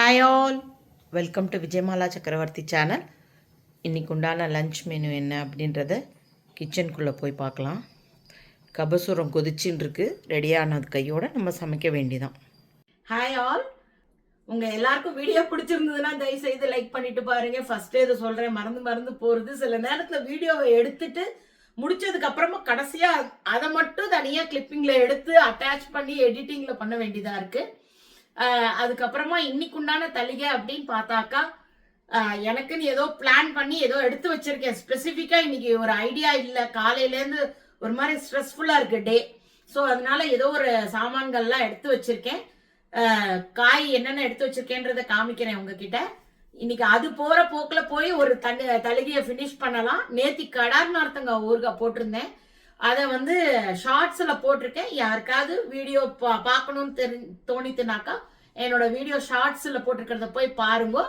Hi all welcome to Vijayamala Chakravarthy channel இன்றைக்கு உண்டான lunch menu என்ன அப்படின்றத கிச்சனுக்குள்ளே போய் பார்க்கலாம். கபசுரம் கொதிச்சுன்னு இருக்குது ரெடியானது கையோடு நம்ம சமைக்க வேண்டிதான் ஹாய் ஆல் உங்கள் எல்லாருக்கும் வீடியோ பிடிச்சிருந்ததுன்னா தயவு செய்து லைக் பண்ணிட்டு பாருங்கள் ஃபஸ்ட்டு இதை சொல்கிறேன் மறந்து மறந்து போகிறது சில நேரத்தில் வீடியோவை எடுத்துட்டு முடிச்சதுக்கப்புறமா கடைசியாக அதை மட்டும் தனியாக கிளிப்பிங்கில் எடுத்து அட்டாச் பண்ணி எடிட்டிங்கில் பண்ண வேண்டியதாக இருக்குது அதுக்கப்புறமா இன்னைக்கு உண்டான தளிகை அப்படின்னு பார்த்தாக்கா எனக்குன்னு ஏதோ பிளான் பண்ணி ஏதோ எடுத்து வச்சிருக்கேன். ஸ்பெசிஃபிக்காக இன்னைக்கு ஒரு ஐடியா இல்லை. காலையிலேருந்து ஒரு மாதிரி ஸ்ட்ரெஸ்ஃபுல்லாக இருக்கு டே ஸோ அதனால ஏதோ ஒரு சாமான்கள்லாம் எடுத்து வச்சிருக்கேன். காய் என்னென்ன எடுத்து வச்சிருக்கேன்றதை காமிக்கிறேன் உங்ககிட்ட. இன்னைக்கு அது போற போக்குல போய் ஒரு தண்ணி தலிகையை ஃபினிஷ் பண்ணலாம். நேத்தி கடார் ஒருத்தங்க ஊறுகாய் போட்டிருந்தேன். அதை வந்து ஷார்ட்ஸில் போட்டிருக்கேன். யாருக்காவது வீடியோ பா பார்க்கணும்னு தெரி தோணித்துனாக்கா என்னோட வீடியோ ஷார்ட்ஸில் போட்டிருக்கிறத போய் பாருங்க.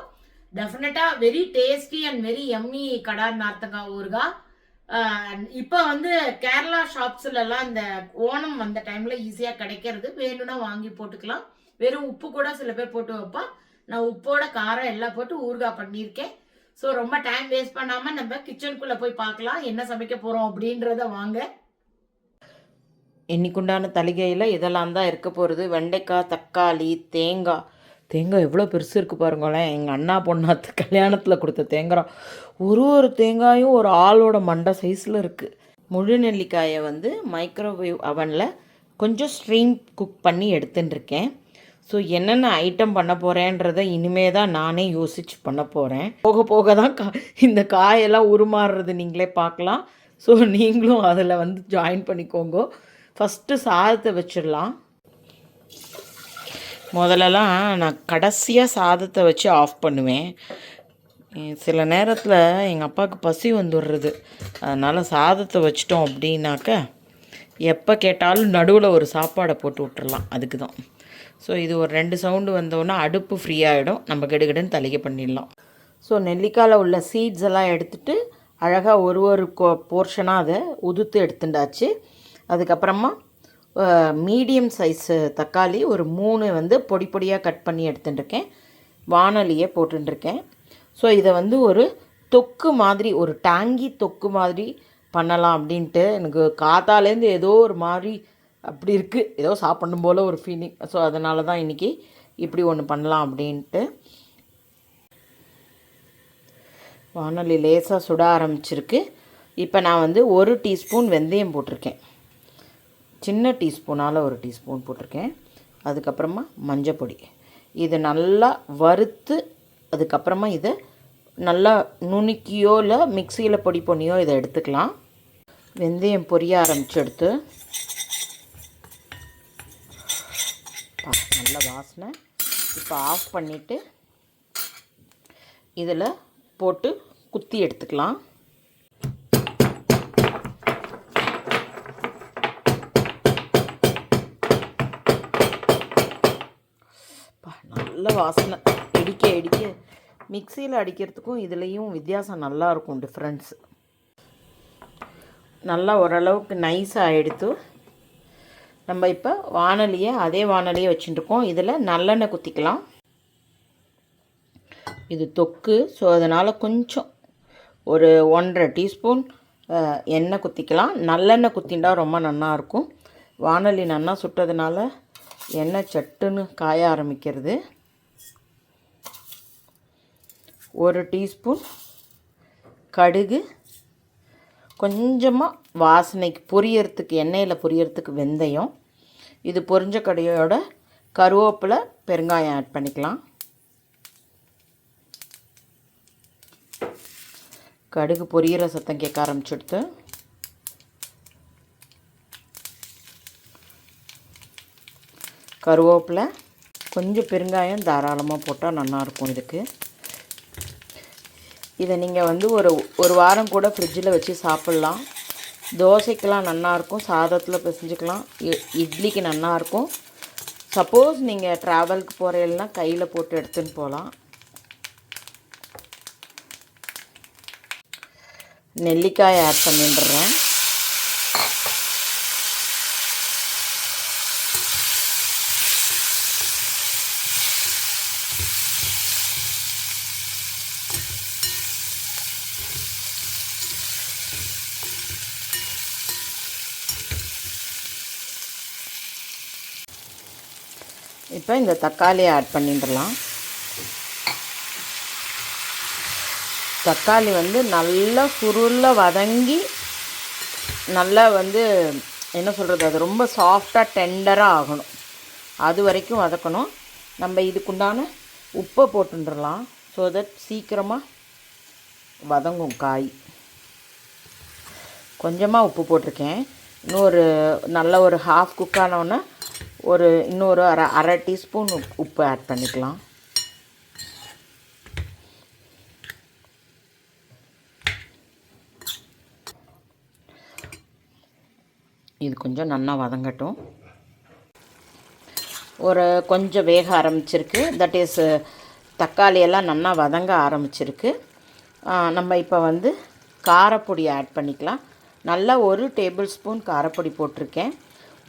டெஃபினட்டாக very tasty and very yummy Qatar நார்த்தங்கா ஊருகா இப்போ வந்து கேரளா ஷாப்ஸ்லலாம் இந்த ஓணம் வந்த டைமில் ஈஸியாக கிடைக்கிறது. வேணும்னா வாங்கி போட்டுக்கலாம். வெறும் உப்பு கூட சில பேர் போட்டு வைப்பா. நான் உப்போட காரம் எல்லாம் போட்டு ஊறுகாய் பண்ணியிருக்கேன். ஸோ ரொம்ப டைம் வேஸ்ட் பண்ணாமல் நம்ம கிச்சனுக்குள்ளே போய் பார்க்கலாம். என்ன சமைக்க போகிறோம் அப்படின்றத வாங்க. இன்னைக்குண்டான தலிகையில் இதெல்லாம் தான் இருக்க போகிறது வெண்டைக்காய் தக்காளி தேங்காய் தேங்காய் எவ்வளோ பெருசு இருக்குது பாருங்களேன். எங்கள் அண்ணா பொண்ணாத்து கல்யாணத்தில் கொடுத்த தேங்காய். ஒரு ஒரு தேங்காயும் ஒரு ஆளோட மண்டை சைஸில் இருக்குது முழு நெல்லிக்காயை வந்து மைக்ரோவேவ் அவனில் கொஞ்சம் ஸ்ட்ரீம் குக் பண்ணி எடுத்துன்னு இருக்கேன். ஸோ என்னென்ன ஐட்டம் பண்ண போகிறேன்றதை இனிமே தான் நானே யோசிச்சு பண்ண போகிறேன் போக போக தான் கா இந்த காயெல்லாம் உருமாறுறது நீங்களே பார்க்கலாம். ஸோ நீங்களும் அதில் வந்து ஜாயின் பண்ணிக்கோங்க. ஃபஸ்ட்டு சாதத்தை வச்சிடலாம். முதல்லலாம் நான் கடைசியாக சாதத்தை வச்சு ஆஃப் பண்ணுவேன். சில நேரத்தில் எங்கள் அப்பாவுக்கு பசி வந்துடுறது. அதனால் சாதத்தை வச்சிட்டோம் அப்படின்னாக்க எப்போ கேட்டாலும் நடுவில் ஒரு சாப்பாடை போட்டு விட்டுறலாம். அதுக்கு தான். ஸோ இது ஒரு ரெண்டு சவுண்டு வந்தோன்னா அடுப்பு ஃப்ரீயாகிடும் நம்ம கெடுகடுன்னு தலிகை பண்ணிடலாம். ஸோ நெல்லிக்காயில் உள்ள சீட்ஸ் எல்லாம் எடுத்துட்டு அழகாக ஒரு ஒரு போர்ஷனாக அதை உதுத்து எடுத்துட்டாச்சு. அதுக்கப்புறமா மீடியம் சைஸு தக்காளி ஒரு மூணு வந்து பொடி பொடியாக கட் பண்ணி எடுத்துட்டுருக்கேன். வானொலியை போட்டுருக்கேன் ஸோ இதை வந்து ஒரு தொக்கு மாதிரி ஒரு டாங்கி தொக்கு மாதிரி பண்ணலாம் அப்படின்ட்டு எனக்கு காத்தாலேருந்து ஏதோ ஒரு மாதிரி அப்படி இருக்குது ஏதோ சாப்பிடணும் போல் ஒரு ஃபீலிங் ஸோ அதனால தான் இன்றைக்கி இப்படி ஒன்று பண்ணலாம் அப்படின்ட்டு. வானொலி லேசாக சுட ஆரம்பிச்சிருக்கு. இப்போ நான் வந்து ஒரு டீஸ்பூன் வெந்தயம் போட்டிருக்கேன். சின்ன டீஸ்பூனால் ஒரு டீஸ்பூன் போட்டிருக்கேன். அதுக்கப்புறமா மஞ்சப்பொடி இது நல்லா வறுத்து அதுக்கப்புறமா இதை நல்லா நுணுக்கியோ இல்லை மிக்சியில் பொடி பண்ணியோ இதை எடுத்துக்கலாம். வெந்தயம் பொரிய ஆரம்பித்து எடுத்து நல்ல வாசனை. இப்போ ஆஃப் பண்ணிவிட்டு இதில் போட்டு குத்தி எடுத்துக்கலாம். நல்ல வாசனை. இடிக்க இடிக்க. மிக்சியில் அடிக்கிறதுக்கும் இதுலேயும் வித்தியாசம் நல்லாயிருக்கும் டிஃப்ரென்ஸ் நல்லா ஓரளவுக்கு நைஸாக எடுத்து நம்ம இப்போ வானலியை அதே வானலியை வச்சுட்டுருக்கோம். இதில் நல்லெண்ணெய் குத்திக்கலாம். இது தொக்கு ஸோ அதனால் கொஞ்சம் ஒரு ஒன்றரை டீஸ்பூன் எண்ணெய் குத்திக்கலாம். நல்லெண்ணெய் குத்திண்டா ரொம்ப நல்லாயிருக்கும் வானொலி வானலி நல்லா சுட்டதுனால எண்ணெய் சட்டுன்னு காய ஆரம்பிக்கிறது. ஒரு டீஸ்பூன் கடுகு கொஞ்சமாக வாசனைக்கு பொரியறதுக்கு எண்ணெயில் பொரியறதுக்கு வெந்தயம். இது பொரிஞ்ச கடையோட கருவேப்பிலை பெருங்காயம் ஆட் பண்ணிக்கலாம். கடுகு பொரியிற சத்தம் கேட்க ஆரம்பிச்சுடுத்து. கருவேப்பிலை கொஞ்சம் பெருங்காயம் தாராளமாக போட்டால் நல்லாயிருக்கும் இதுக்கு. இதை நீங்கள் வந்து ஒரு ஒரு வாரம் கூட ஃப்ரிட்ஜில் வச்சு சாப்பிட்லாம். தோசைக்கெலாம் நல்லாயிருக்கும் சாதத்தில் பிசைஞ்சிக்கலாம். இ- இட்லிக்கு நல்லாயிருக்கும் சப்போஸ் நீங்கள் ட்ராவலுக்கு போகிறீங்கன்னா கையில் போட்டு எடுத்துன்னு போகலாம். நெல்லிக்காய் ஆட் பண்ணிடுறேன். இப்போ இந்த தக்காளியை ஆட் பண்ணிடலாம். தக்காளி வந்து நல்லா சுருளாக வதங்கி நல்லா வந்து என்ன சொல்கிறது அது ரொம்ப சாஃப்டாக டெண்டராக ஆகணும். அது வரைக்கும் வதக்கணும். நம்ம இதுக்குண்டான உப்பை போட்டுடலாம். ஸோ தட் சீக்கிரமாக வதங்கும் காய். கொஞ்சமாக உப்பு போட்டிருக்கேன். இன்னொரு நல்ல ஒரு ஹாஃப் குக் ஒரு இன்னொரு அரை அரை டீஸ்பூன் உப்பு ஆட் பண்ணிக்கலாம். இது கொஞ்சம் நல்லா வதங்கட்டும். ஒரு கொஞ்சம் வேக ஆரம்பிச்சிருக்கு. தட் இஸ் தக்காளியெல்லாம் நல்லா வதங்க ஆரம்பிச்சிருக்கு. நம்ம இப்போ வந்து காரப்பொடி ஆட் பண்ணிக்கலாம். நல்லா ஒரு டேபிள் ஸ்பூன் காரப்பொடி போட்டிருக்கேன்.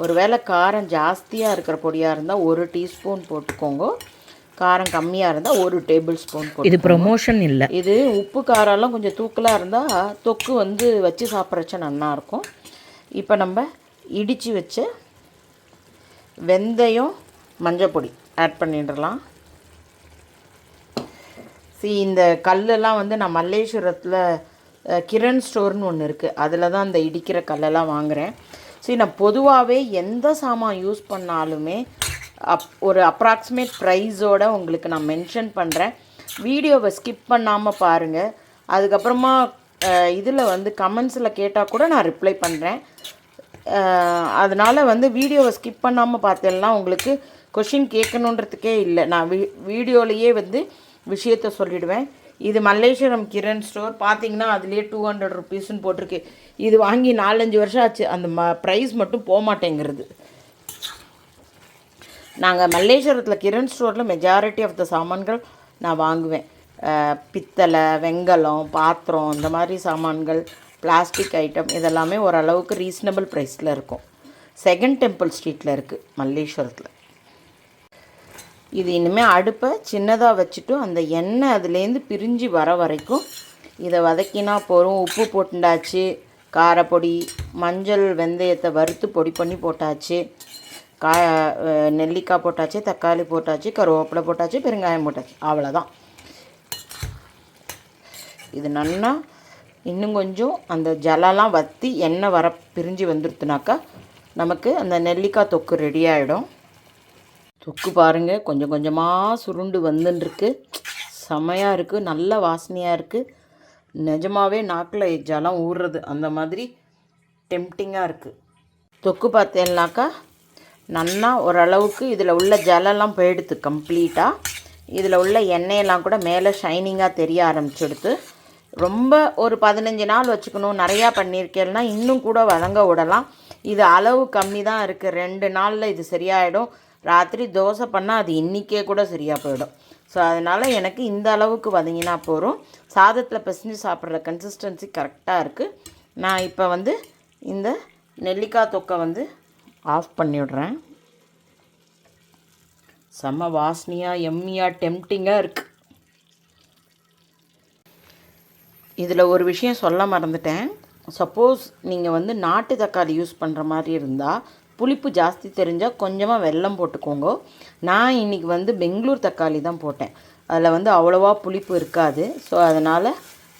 ஒருவேளை காரம் ஜாஸ்தியாக இருக்கிற பொடியாக இருந்தால் ஒரு டீஸ்பூன் போட்டுக்கோங்க. காரம் கம்மியாக இருந்தால் ஒரு டேபிள் ஸ்பூன் இது ப்ரொமோஷன் இல்லை. இது உப்பு காரம்லாம் கொஞ்சம் தூக்கலாக இருந்தால் தொக்கு வந்து வச்சு சாப்பிட்றச்ச நல்லா இருக்கும். இப்போ நம்ம இடித்து வச்ச வெந்தயம் மஞ்சப்பொடி ஆட் பண்ணிடலாம். see இந்த கல்லெல்லாம் வந்து நான் மல்லேஸ்வரத்தில் கிரண் ஸ்டோர்னு ஒன்று இருக்குது அதில் தான் இந்த இடிக்கிற கல்லெல்லாம் வாங்குகிறேன் சரி நான் பொதுவாகவே எந்த சாமான் யூஸ் பண்ணாலுமே அப் ஒரு அப்ராக்சிமேட் ப்ரைஸோட உங்களுக்கு நான் மென்ஷன் பண்ணுறேன் வீடியோவை ஸ்கிப் பண்ணாமல் பாருங்கள் அதுக்கப்புறமா இதில் வந்து கமெண்ட்ஸில் கேட்டால் கூட நான் ரிப்ளை பண்ணுறேன் அதனால் வந்து வீடியோவை ஸ்கிப் பண்ணாமல் பார்த்தேன்னா உங்களுக்கு கொஷின் கேட்கணுன்றதுக்கே இல்லை. நான் வீ வீடியோலையே வந்து விஷயத்த சொல்லிவிடுவேன் இது மல்லேஸ்வரம் கிரண் ஸ்டோர். பார்த்தீங்கன்னா அதுலேயே டூ ஹண்ட்ரட் ருபீஸ்ன்னு போட்டிருக்கு. இது வாங்கி நாலஞ்சு வருஷம் ஆச்சு. அந்த ம ப்ரைஸ் மட்டும் போக மாட்டேங்கிறது நாங்கள் மல்லேஸ்வரத்தில் கிரண் ஸ்டோரில் மெஜாரிட்டி ஆஃப் த சாமான்கள் நான் வாங்குவேன். பித்தளை வெங்கலம் பாத்திரம் இந்த மாதிரி சாமான்கள் பிளாஸ்டிக் ஐட்டம் இதெல்லாமே ஓரளவுக்கு ரீசனபிள் ப்ரைஸில் இருக்கும். செகண்ட் டெம்பிள் ஸ்ட்ரீட்டில் இருக்குது மல்லேஸ்வரத்தில் இது இனிமேல் அடுப்பை சின்னதாக வச்சுட்டு அந்த எண்ணெய் அதுலேருந்து பிரிஞ்சு வர வரைக்கும் இதை வதக்கினா போகிறோம் உப்பு போட்டுண்டாச்சு காரப்பொடி மஞ்சள் வெந்தயத்தை வறுத்து பொடி பண்ணி போட்டாச்சு கா நெல்லிக்காய் போட்டாச்சு தக்காளி போட்டாச்சு கருவேப்பிலை போட்டாச்சு பெருங்காயம் போட்டாச்சு. அவ்வளோதான் இது நல்லா இன்னும் கொஞ்சம் அந்த ஜலம்லாம் வற்றி எண்ணெய் வர பிரிஞ்சு வந்துடுத்துனாக்கா நமக்கு அந்த நெல்லிக்காய் தொக்கு ரெடி ஆகிடும் தொக்கு பாருங்கள் கொஞ்சம் கொஞ்சமாக சுருண்டு வந்துன்ருக்கு. செமையாக இருக்குது நல்ல வாசனையாக இருக்குது நிஜமாவே நாக்கில் ஜலம் ஊறுறது அந்த மாதிரி டெம்டிங்காக இருக்குது தொக்கு பார்த்தேன்னாக்கா நல்லா ஓரளவுக்கு இதில் உள்ள ஜலம்லாம் போயிடுது கம்ப்ளீட்டாக இதில் உள்ள எண்ணெயெல்லாம் கூட மேலே ஷைனிங்காக தெரிய ஆரம்பிச்சுடுது. ரொம்ப ஒரு பதினஞ்சு நாள் வச்சுக்கணும். நிறையா பண்ணியிருக்கேன்னா இன்னும் கூட வதங்க விடலாம். இது அளவு கம்மி தான் இருக்குது ரெண்டு நாளில் இது சரியாயிடும். ராத்திரி தோசை பண்ணால் அது இன்றைக்கே கூட சரியாக போயிடும். ஸோ அதனால் எனக்கு இந்த அளவுக்கு வதங்கினா போகிறோம் சாதத்தில் பிசைஞ்சு சாப்பிட்ற கன்சிஸ்டன்சி கரெக்டாக இருக்குது நான் இப்போ வந்து இந்த நெல்லிக்காய் தொக்கை வந்து ஆஃப் பண்ணிவிடுறேன். செம்ம வாசனையாக எம்மியாக டெம்டிங்காக இருக்குது இதில் ஒரு விஷயம் சொல்ல மறந்துட்டேன். சப்போஸ் நீங்கள் வந்து நாட்டு தக்காளி யூஸ் பண்ணுற மாதிரி இருந்தால் புளிப்பு ஜாஸ்தி தெரிஞ்சால் கொஞ்சமாக வெல்லம் போட்டுக்கோங்க. நான் இன்றைக்கி வந்து பெங்களூர் தக்காளி தான் போட்டேன். அதில் வந்து அவ்வளோவா புளிப்பு இருக்காது. ஸோ அதனால்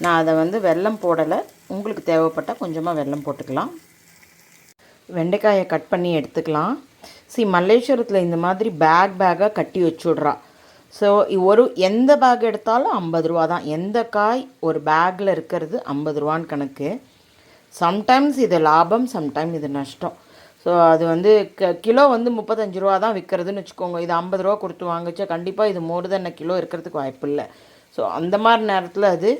நான் அதை வந்து வெல்லம் போடலை. உங்களுக்கு தேவைப்பட்டால் கொஞ்சமாக வெல்லம் போட்டுக்கலாம். வெண்டைக்காயை கட் பண்ணி எடுத்துக்கலாம். சி மல்லேஸ்வரத்தில் இந்த மாதிரி பேக் பேக்காக கட்டி வச்சுட்றா. ஸோ ஒரு எந்த பேக் எடுத்தாலும் ஐம்பது ரூபா தான். எந்த காய் ஒரு பேக்கில் இருக்கிறது ஐம்பது ரூபான்னு கணக்கு. சம்டைம்ஸ் இது லாபம் சம்டைம் இது நஷ்டம். ஸோ அது வந்து க கிலோ வந்து முப்பத்தஞ்சு ரூபா தான் விற்கிறதுன்னு வச்சுக்கோங்க. இது ஐம்பது ரூபா கொடுத்து வாங்குச்சா கண்டிப்பாக இது மோர் தென் கிலோ இருக்கிறதுக்கு வாய்ப்பு இல்லை. ஸோ அந்த மாதிரி நேரத்தில் அது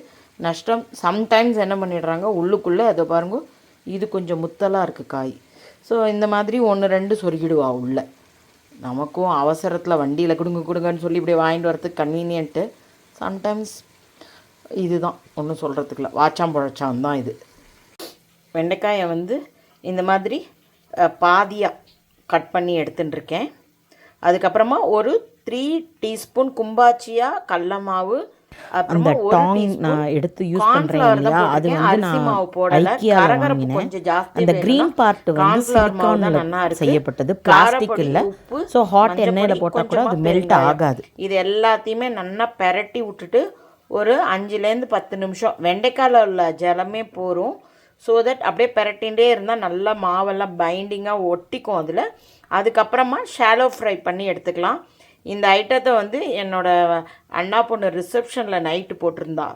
நஷ்டம். சம்டைம்ஸ் என்ன பண்ணிடுறாங்க உள்ளுக்குள்ளே அதை பாருங்க இது கொஞ்சம் முத்தலாக இருக்குது காய். ஸோ இந்த மாதிரி ஒன்று ரெண்டு சொருகிடுவா உள்ள. நமக்கும் அவசரத்தில் வண்டியில் கொடுங்க கொடுங்கன்னு சொல்லி இப்படி வாங்கிட்டு வரதுக்கு கன்வீனியன்ட்டு சம்டைம்ஸ் இதுதான். ஒன்றும் சொல்கிறதுக்குல வாச்சாம் புழச்சான் தான் இது. வெண்டைக்காயை வந்து இந்த மாதிரி பாதியாக கட் பண்ணி எடுத்துன்னு இருக்கேன் அதுக்கப்புறமா ஒரு த்ரீ டீஸ்பூன் கும்பாச்சியா கடல மாவு அந்த டாங் நான் எடுத்து யூஸ் தான் இல்லையா? அது. வந்து நான் கரகரப்பு வாங்கினேன். அந்த க்ரீன் பார்ட் வந்து சிலிக்கானில். செய்யப்பட்டது. பிளாஸ்டிக் இல்லை. ஸோ ஹாட் எண்ணெயில் பொடி, போட்டால் கூட அது மெல்ட். ஆகாது. இது எல்லாத்தையுமே நல்லா பெரட்டி விட்டுட்டு ஒரு அஞ்சுலேருந்து பத்து நிமிஷம். வெண்டைக்காயில் உள்ள ஜலமே போரும். ஸோ தட் அப்படியே பெரட்டிகிட்டே இருந்தால் நல்லா மாவெல்லாம் பைண்டிங்காக ஒட்டிக்கும் அதில். அதுக்கப்புறமா ஷாலோ ஃப்ரை பண்ணி எடுத்துக்கலாம். இந்த ஐட்டத்தை வந்து என்னோடய அண்ணா பொண்ணு ரிசப்ஷனில் நைட்டு போட்டிருந்தா.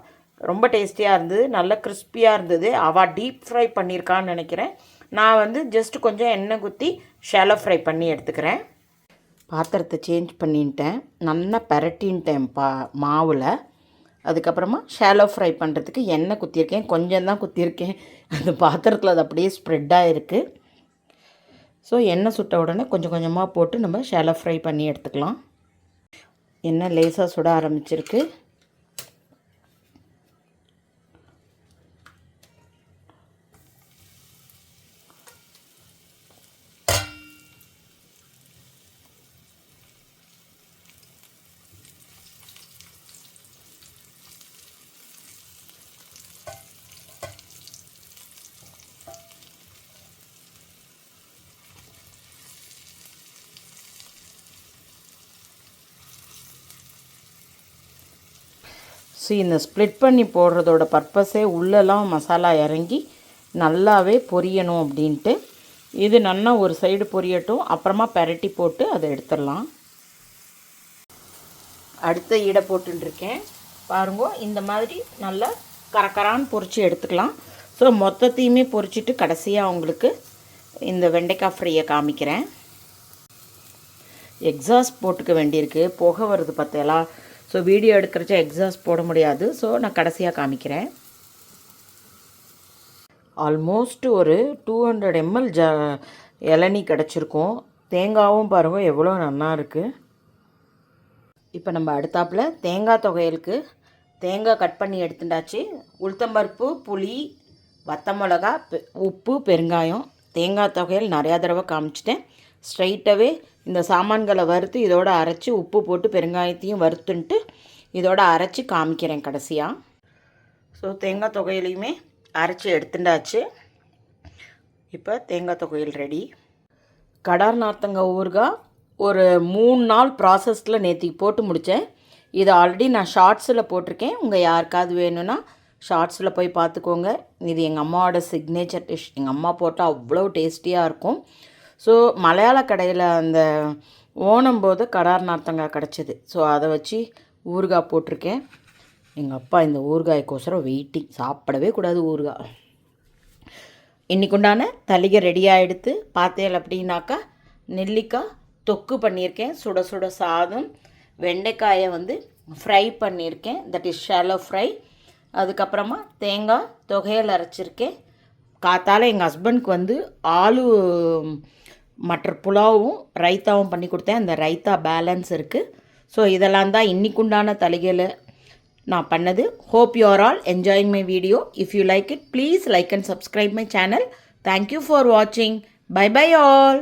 ரொம்ப டேஸ்டியாக இருந்தது நல்ல கிறிஸ்பியாக இருந்தது. அவள் டீப் ஃப்ரை பண்ணியிருக்கான்னு நினைக்கிறேன். நான் வந்து ஜஸ்ட் கொஞ்சம் எண்ணெய் குத்தி ஷாலோ ஃப்ரை பண்ணி எடுத்துக்கிறேன். பாத்திரத்தை சேஞ்ச் பண்ணிட்டேன். நல்லா பரட்டின்ட்டேன் பா மாவில். அதுக்கப்புறமா ஷாலோ ஃப்ரை பண்ணுறதுக்கு எண்ணெய் குத்தியிருக்கேன். கொஞ்சம் தான் குத்தியிருக்கேன். அந்த பாத்திரத்தில் அது அப்படியே ஸ்ப்ரெட் ஆகிருக்கு ஸோ எண்ணெய் சுட்ட உடனே கொஞ்சம் கொஞ்சமாக போட்டு நம்ம ஷாலோ ஃப்ரை பண்ணி எடுத்துக்கலாம். எண்ணெய் லேசாக சுட ஆரம்பிச்சிருக்கு. ஸோ இந்த ஸ்ப்ளிட் பண்ணி போடுறதோட பர்பஸே உள்ளெல்லாம் மசாலா இறங்கி நல்லாவே பொரியணும் அப்படின்ட்டு. இது நல்லா ஒரு சைடு பொரியட்டும் அப்புறமா பரட்டி போட்டு அதை எடுத்துடலாம். அடுத்த ஈடை போட்டுருக்கேன் பாருங்க இந்த மாதிரி நல்லா கரக்கரான்னு பொரித்து எடுத்துக்கலாம். ஸோ மொத்தத்தையுமே பொறிச்சிட்டு கடைசியாக உங்களுக்கு இந்த வெண்டைக்காய் ஃப்ரையை காமிக்கிறேன். எக்ஸாஸ்ட் போட்டுக்க வேண்டியிருக்கு. புகை வருது பார்த்தேலாம் ஸோ வீடியோ எடுக்கிறச்ச எக்ஸாஸ்ட் போட முடியாது. ஸோ நான் கடைசியாக காமிக்கிறேன். ஆல்மோஸ்ட் ஒரு டூ ஹண்ட்ரட் எம்எல் ஜ இளநீ கிடச்சிருக்கும். தேங்காவும் பாருங்கள் எவ்வளோ நல்லா இருக்குது இப்போ நம்ம அடுத்தாப்பில் தேங்காய் தொகையலுக்கு தேங்காய் கட் பண்ணி எடுத்துட்டாச்சு. உளுத்தம்பருப்பு புளி வத்த மிளகா பெ- உப்பு பெருங்காயம். தேங்காய் தொகையல் நிறையா தடவை காமிச்சிட்டேன். ஸ்ட்ரைட்டாகவே இந்த சாமான்களை வறுத்து இதோட அரைச்சி உப்பு போட்டு பெருங்காயத்தையும் வறுத்துன்ட்டு இதோட அரைச்சி காமிக்கிறேன் கடைசியாக ஸோ தேங்காய் தொகையிலையுமே அரைச்சி எடுத்துட்டாச்சு இப்போ தேங்காய் தொகையில் ரெடி கடார் நார்த்தங்க ஊறுகாய் ஒரு மூணு நாள் ப்ராசஸில் நேற்றுக்கு போட்டு முடித்தேன் இது ஆல்ரெடி நான் ஷார்ட்ஸில் போட்டிருக்கேன். உங்கள் யாருக்காவது வேணும்னா ஷார்ட்ஸில் போய் பார்த்துக்கோங்க. இது எங்கள் அம்மாவோட சிக்னேச்சர் டிஷ் எங்கள் அம்மா போட்டால் அவ்வளோ டேஸ்டியாக இருக்கும். ஸோ மலையாள கடையில் அந்த ஓணம் போது கடார் நார்த்தங்காய் கிடச்சிது. ஸோ அதை வச்சு ஊறுகாய் போட்டிருக்கேன். எங்கள் அப்பா இந்த ஊறுகாய்க்கோசரம் வெயிட்டிங் சாப்பிடவே கூடாது ஊறுகாய். இன்றைக்குண்டான தளிகை ரெடியாக எடுத்து பார்த்தேன் அப்படின்னாக்கா நெல்லிக்காய் தொக்கு பண்ணியிருக்கேன். சுட சுட சாதம் வெண்டைக்காயை வந்து ஃப்ரை பண்ணியிருக்கேன். தட் இஸ் ஷாலோ ஃப்ரை அதுக்கப்புறமா தேங்காய் தொகையில் அரைச்சிருக்கேன். காத்தால் எங்கள் ஹஸ்பண்ட்க்கு வந்து ஆலு மற்ற புலாவும் ரைத்தாவும் பண்ணி கொடுத்தேன். அந்த ரைத்தா பேலன்ஸ் இருக்குது ஸோ இதெல்லாம் தான் இன்றைக்குண்டான தலைகளை நான் பண்ணது. Hope you are all enjoying my video if you like it please like and subscribe my channel thank you for வாட்சிங் பை பை ஆல்